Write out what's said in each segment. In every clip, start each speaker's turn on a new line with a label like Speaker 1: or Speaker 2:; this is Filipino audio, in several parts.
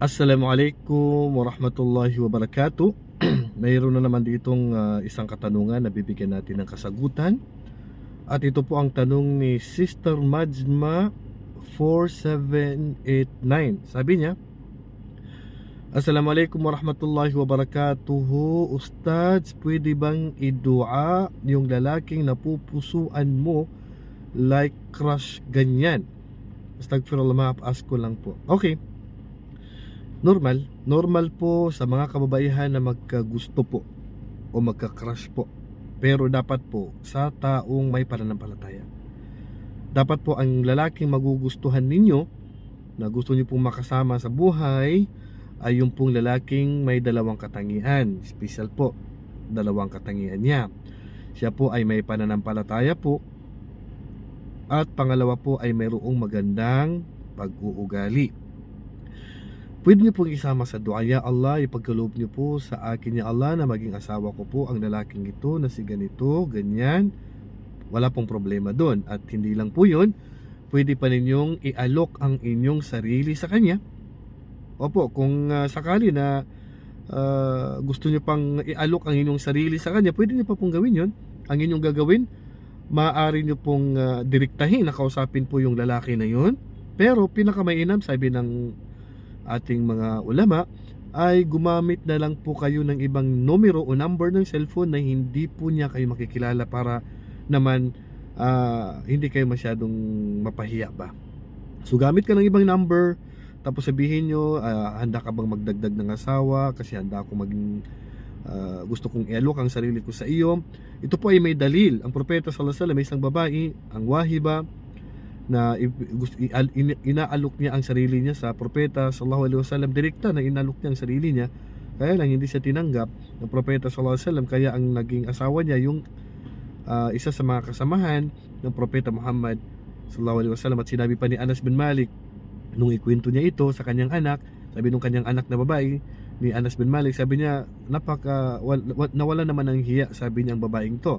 Speaker 1: Assalamualaikum warahmatullahi wabarakatuh. Mayroon na naman ditong ah, isang katanungan na bibigyan natin ng kasagutan. At ito po ang tanong ni Sister Majma 4789. Sabi niya, Assalamualaikum warahmatullahi wabarakatuh. Ustads, pwede bang idua yung lalaking napupusuan mo like crush ganyan? Astagfirullah maaf ko lang po. Okay. Normal, normal po sa mga kababaihan na magkagusto po o magka-crush po. Pero dapat po sa taong may pananampalataya. Dapat po ang lalaking magugustuhan ninyo na gusto niyo pong makasama sa buhay ay yung pong lalaking may dalawang katangian. Special po, dalawang katangian niya. Siya po ay may pananampalataya po at pangalawa po ay mayroong magandang pag-uugali. Pwede niyo pong isama sa dua, Ya Allah, ipagkaloob niyo po sa akin, Ya Allah, na maging asawa ko po ang lalaking ito na si ganito, ganyan. Wala pong problema doon. At hindi lang po yun, pwede pa ninyong ialok ang inyong sarili sa kanya. Opo, kung ah, sakali na ah, gusto niyo pang ialok ang inyong sarili sa kanya, pwede niyo pa pong gawin yun. Ang inyong gagawin, maaari niyo pong ah, direktahin na kausapin po yung lalaki na yun. Pero pinakamainam, sabi ng ating mga ulama ay gumamit na lang po kayo ng ibang numero o number ng cellphone na hindi po niya kayo makikilala para naman ah, hindi kayo masyadong mapahiya ba. So gamit ka ng ibang number tapos sabihin nyo ah, handa ka bang magdagdag ng asawa kasi handa ako maging ah, gusto kong ialok ang sarili ko sa iyo. Ito po ay may dalil. Ang propeta sallallahu alaihi may isang babae, ang wahiba na inaalok niya ang sarili niya sa propeta sallallahu alaihi wasallam. Direkta na inalok niya ang sarili niya. Kaya lang hindi siya tinanggap ng propeta sallallahu alaihi wasallam. Kaya ang naging asawa niya yung ah, isa sa mga kasamahan ng propeta Muhammad sallallahu alaihi wasallam. At sinabi pa ni Anas bin Malik nung ikwento niya ito sa kanyang anak sabi nung kanyang anak na babae ni Anas bin Malik sabi niya napaka wal, wa- nawala naman ng hiya sabi niya ang babaeng to.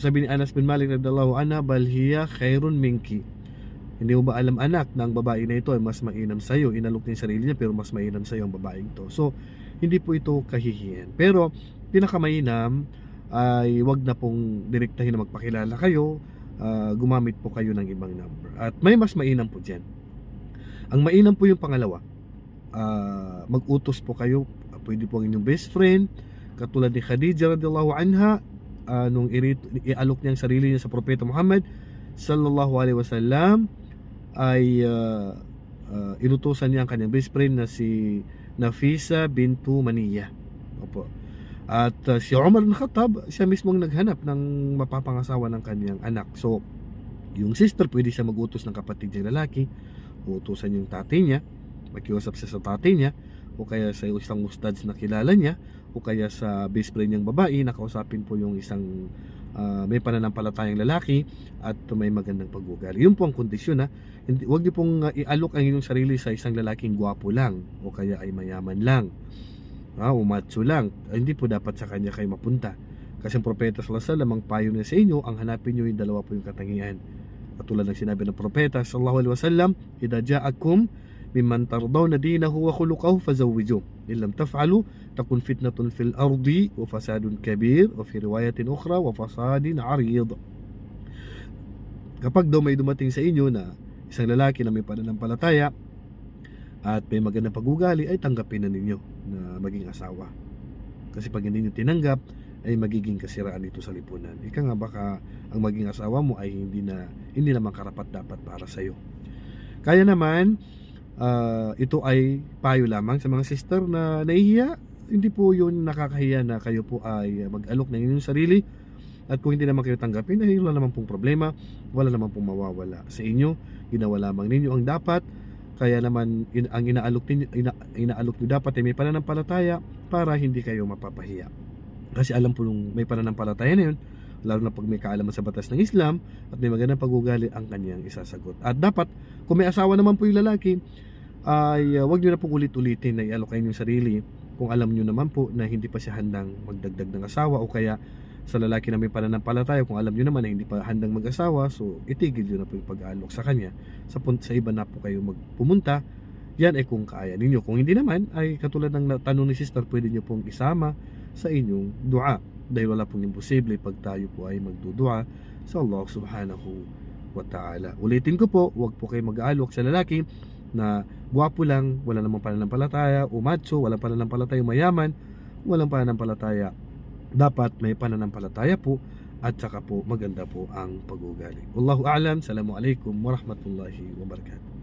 Speaker 1: Sabi ni Anas bin Malik radhiyallahu anha bal hiya khairun minki hindi mo ba alam anak na ang babae na ito ay mas mainam sa iyo? Inalok niya sarili niya pero mas mainam sa iyo ang babaeng to. So, hindi po ito kahihiyan. Pero, pinakamainam ay wag na pong direktahin na magpakilala kayo. ah, gumamit po kayo ng ibang number. At may mas mainam po dyan. Ang mainam po yung pangalawa. ah, mag-utos po kayo. Pwede po ang inyong best friend. Katulad ni Khadija radhiyallahu anha. ah, nung ialok niya ang sarili niya sa Propeta Muhammad sallallahu alaihi wasallam ay uh, uh, inutusan niya ang kanyang best friend na si Nafisa bintu Maniya. Opo. At uh, si Umar bin Khattab, siya mismo ang naghanap ng mapapangasawa ng kanyang anak. So, yung sister, pwede siya mag-utos ng kapatid niya lalaki, utusan yung tatay niya, makiusap siya sa tatay niya, o kaya sa isang ustads na kilala niya, o kaya sa best friend niyang babae, nakausapin po yung isang ah, may pananampalatayang lalaki at may magandang pag-ugali. Yun po ang kondisyon ha. Huwag niyo pong uh, ialok ang inyong sarili sa isang lalaking gwapo lang o kaya ay mayaman lang. Ha, o macho lang. Ay, hindi po dapat sa kanya kayo mapunta. Kasi ang propeta sallallahu alaihi payo niya sa inyo, ang hanapin niyo yung dalawa po yung katangian. Katulad ng sinabi ng propeta sallallahu alaihi wasallam, "Idza ja'akum khuluquhu fazawwiju. In lam taf'alu takun fitnatun fil ardi wa fasadun kabir wa fi riwayatin ukhra wa fasadin 'arid." Kapag daw may dumating sa inyo na isang lalaki na may pananampalataya at may magandang pag-ugali ay tanggapin na ninyo na maging asawa. Kasi pag hindi nyo tinanggap ay magiging kasiraan dito sa lipunan. Ika nga baka ang maging asawa mo ay hindi na hindi naman karapat dapat para sa iyo. Kaya naman ah, ito ay payo lamang sa mga sister na nahihiya. Hindi po yun nakakahiya na kayo po ay mag-alok ng inyong sarili at kung hindi naman kayo tanggapin ay wala naman pong problema, wala naman pong mawawala sa inyo. Ginawa lamang ninyo ang dapat. Kaya naman in, ang inaalok ninyo, ina, inaalok niyo dapat ay may pananampalataya para hindi kayo mapapahiya. Kasi alam po nung may pananampalataya na yun, lalo na pag may kaalaman sa batas ng Islam at may magandang pag-ugali ang kanyang isasagot. At dapat, kung may asawa naman po yung lalaki, ay uh, wag nyo na pong ulit-ulitin na kayo yung sarili kung alam nyo naman po na hindi pa siya handang magdagdag ng asawa o kaya sa lalaki na may pananampalataya kung alam nyo naman na hindi pa handang mag-asawa so itigil nyo na po yung pag-alok sa kanya sa, sa iba na po kayo magpumunta Yan ay kung kaya ninyo. Kung hindi naman, ay katulad ng tanong ni sister, pwede nyo pong isama sa inyong dua. Dahil wala pong imposible pag tayo po ay magdudua sa Allah subhanahu wa ta'ala. Ulitin ko po, huwag po kayo mag-aalok sa lalaki na gwapo lang, wala namang pananampalataya, o macho, walang pananampalataya, mayaman, walang pananampalataya. Dapat may pananampalataya po at saka po maganda po ang pag-ugali. Wallahu a'lam. Assalamualaikum warahmatullahi wabarakatuh.